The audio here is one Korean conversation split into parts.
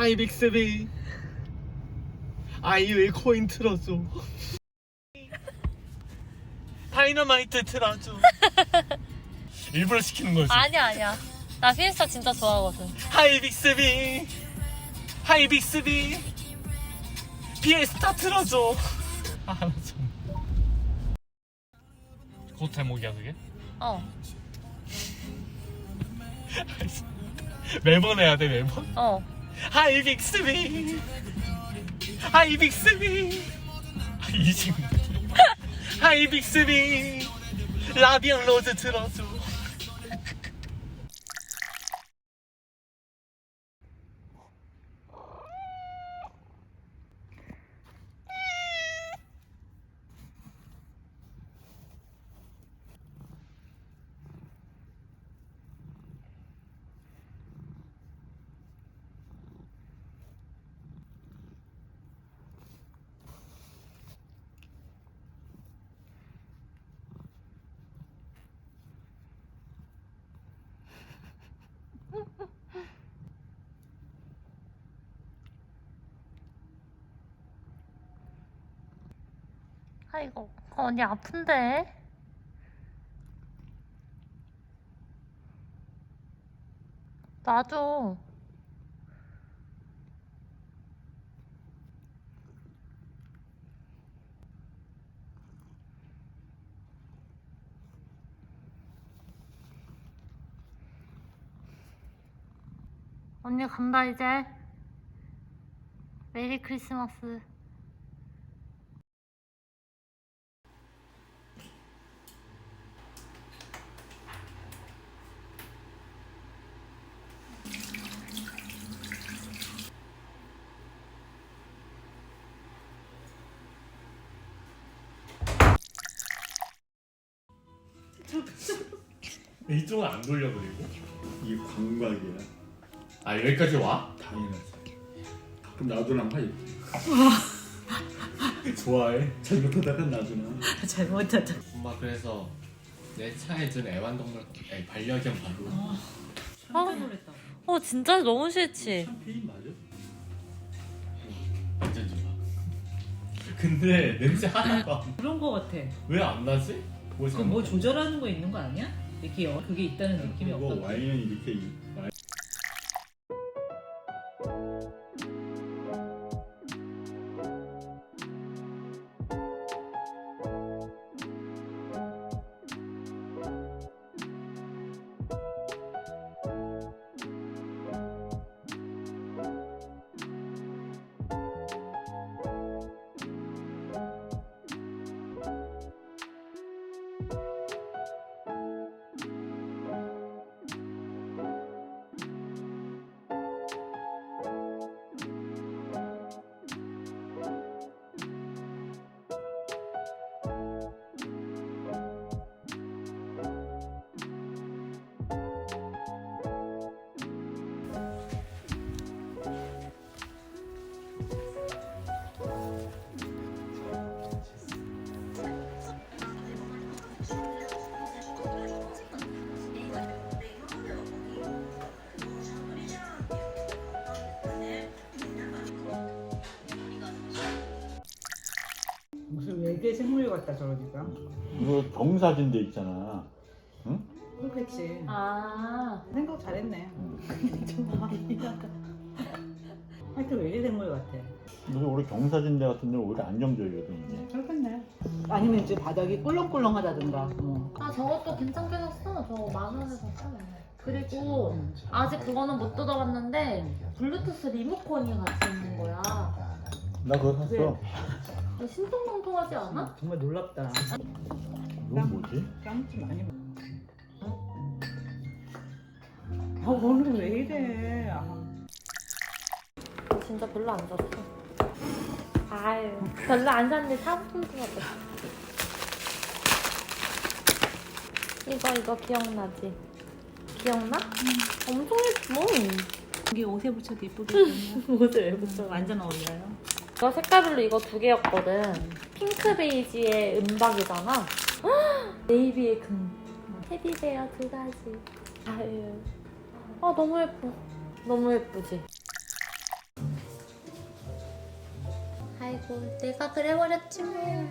하이 빅스비 아이유의 코인 틀어줘 다이너마이트 틀어줘 일부러 시키는 거지 아니야 아니야. 나 피에스타 진짜 좋아하거든. 하이 빅스비 하이 빅스비 피에스타 틀어줘 아 참. 그것 제목이야 그게? 어, 매번 해야 돼 매번? 어. 하이 빅스비 하이 빅스비 이 친구 하이 빅스비 라비앙 로즈 틀어줘 아이고, 언니 아픈데? 놔줘. 언니 간다 이제. 메리 크리스마스. 이쪽은 안 돌려 그리고 이게 광각이야. 아 여기까지 와? 당연하지. 그럼 나도나 하이. 좋아해 잘못하다가 나도나. 잘못했다. 엄마 그래서 내 차에 든 애완동물 아니, 반려견 바로 깜짝 놀랐다. 어 진짜 너무 싫지. 샴페인 맞아? 완전 좋아 근데 냄새 하나도 그런 거 같아. 왜 안 나지? 뭐그뭐 조절하는 거 있는 거 아니야? 이렇게 여- 그게 있다는 느낌이 그리고 없거든. 와인은 이렇게 이- 와인- 사진 데 있잖아. 그렇겠지. 아 생각 잘했네. 하여튼 외계 생물 같아. 그래서 우리 경사진 데 같은 데는 오히려 안정적이거든 이게. 그렇겠네. 아니면 이제 바닥이 꿀렁꿀렁하다든가. 뭐. 아 저것도 괜찮게 샀어. 저거 만 원에 샀어. 그리고 아직 그거는 못 뜯어봤는데 블루투스 리모컨이 같이 있는 거야. 나 그거 샀어. 네. 이거 신통방통하지 않아? 정말 놀랍다. 이건 뭐지? 깜찍 많이 먹. 아 오늘 왜 이래? 아. 진짜 별로 안 샀어. 아유 별로 안 샀는데 사은품 들었어. 이거 이거 기억나지? 기억나? 엄청 예뻐. 이게 옷에 붙여도 예쁘겠네. 옷을 왜 붙여? 완전 어울려요. 이거 색깔별로 이거 두 개였거든. 핑크 베이지의 은박이잖아. 네이비의 금. 테디베어 두 가지. 아유. 아, 너무 예뻐. 너무 예쁘지? 아이고, 내가 그래버렸지 뭐.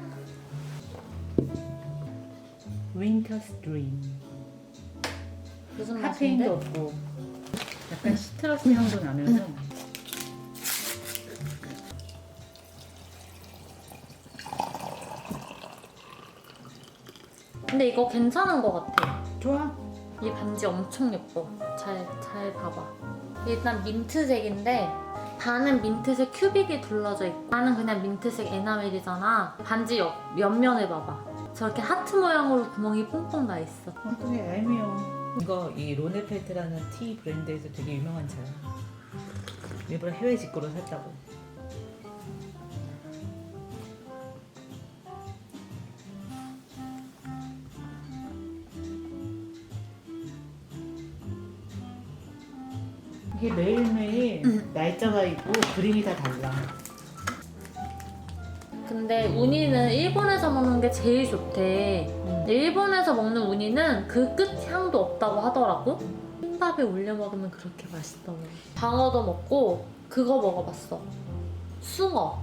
Winter's Dream. 무슨 맛인데? 카페인도 없고 약간 시트러스 향도 나면서 근데 이거 괜찮은 것 같아. 좋아. 이 반지 엄청 예뻐. 잘, 잘 봐봐. 일단 민트색인데 반은 민트색 큐빅이 둘러져 있고 반은 그냥 민트색 에나멜이잖아. 반지 옆, 옆면을 봐봐. 저렇게 하트 모양으로 구멍이 뽕뽕 나 있어. 어떻게 얄미워. 이거 이 로네펠트라는 티 브랜드에서 되게 유명한 차야. 일부러 해외 직구로 샀다고. 이게 매일매일 날짜가 있고 그림이 다 달라. 근데 우니는 일본에서 먹는 게 제일 좋대. 근데 일본에서 먹는 우니는 그 끝 향도 없다고 하더라고. 흰밥에 올려 먹으면 그렇게 맛있더라고. 방어도 먹고 그거 먹어봤어. 숭어.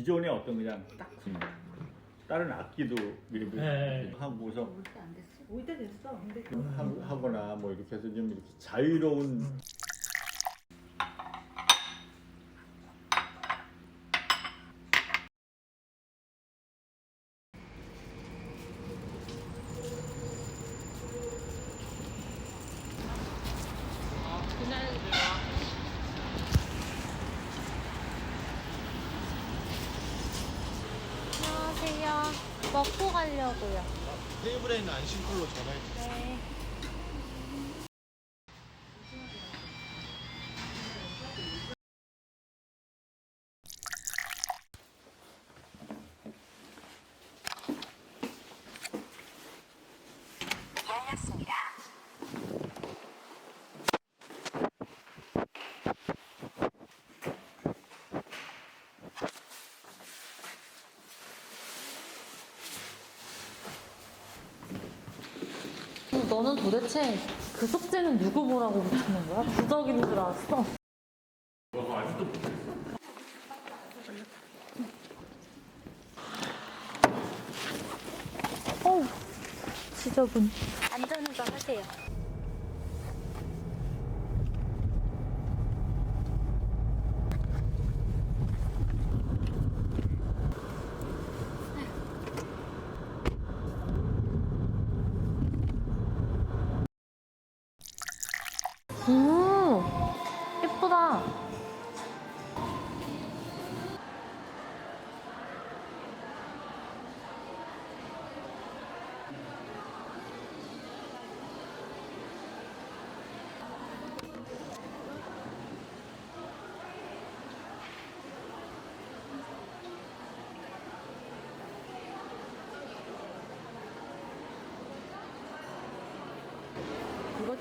기존의 어떤 그냥 딱 다른 악기도 이렇게 네. 하고서 올때 됐어. 근데 하- 하거나 뭐 이렇게 해서 좀 이렇게 자유로운 먹고 가려고요. 테이블에 있는 안심콜로 전화해 네. 너는 도대체 그 숙제는 누구 보라고 붙이는 거야? 부적인 줄 알았어. 어우, 지저분. 안전운전 하세요.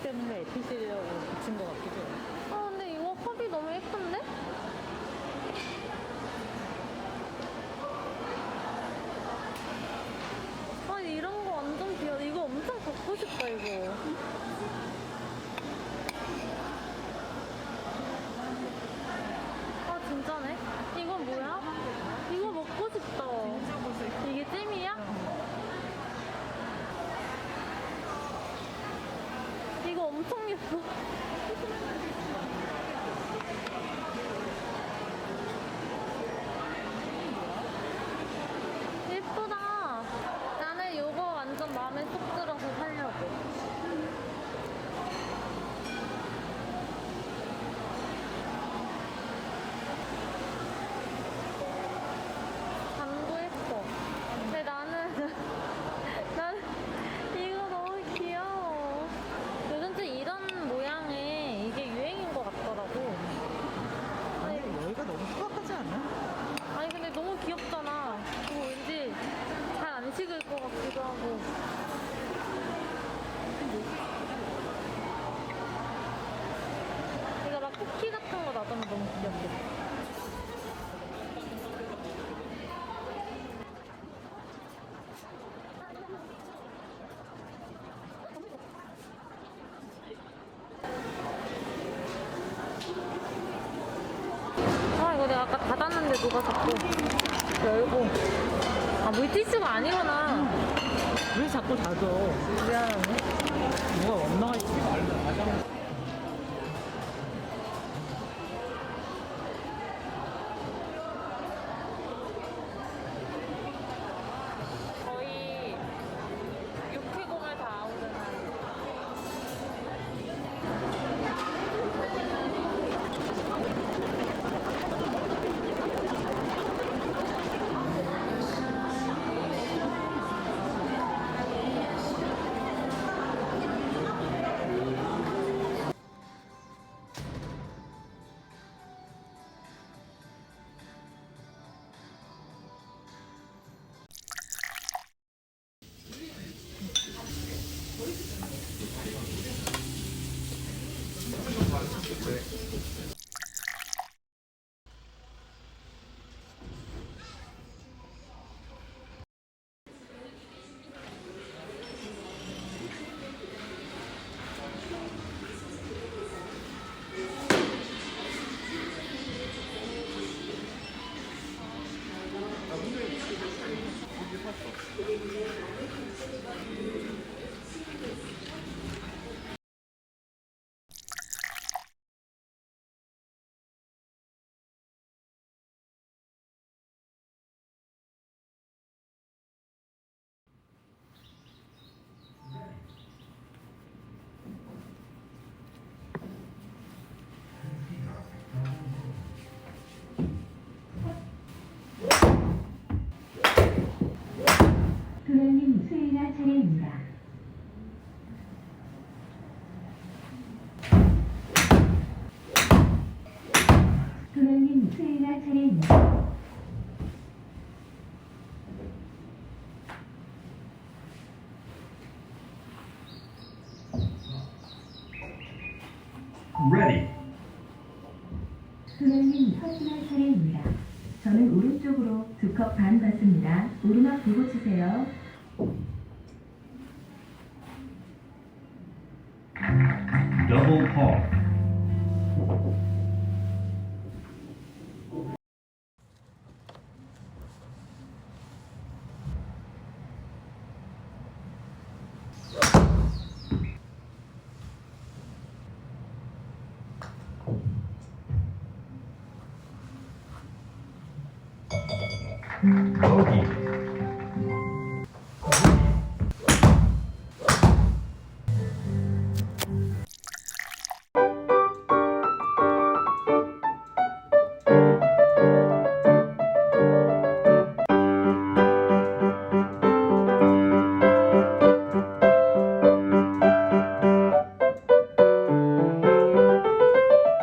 때문에 에피실이라고 붙인 것 같기도 해. 아, 근데 이거 컵이 너무 예쁜데? 아니, 이런 거 완전 귀여워. 이거 엄청 갖고 싶다, 이거. 엄청 예뻐. 예쁘다. 나는 이거 완전 마음에 쏙 들어서 살려고. 감도 예뻐. 근데 나는 나는 이거 너무 귀여워. 요즘 좀 이런 모양의 이게 유행인 것 같더라고. 아니 여기가 너무 투박하지 않아? 아니 근데 너무 귀엽잖아. 그리고 왠지 잘 안 식을 것 같기도 하고. 이거 막 쿠키 같은 거 놔두면 너무 귀엽겠다. 아 이거 내가 아까 닫았는데 누가 자꾸 열고. 아 물티슈가 아니구나. 왜 자꾸 닫아? 미안하네. 뭐가 엉망할 지 거의 Thursday. 도련님 수행할 차례입니다. 도련님 수행할 차례입니다. Ready. 도련님 서신할 차례입니다. 저는 오른쪽으로 두 컵 반 받습니다. 오르막 보고 치세요. Double call. Bogey.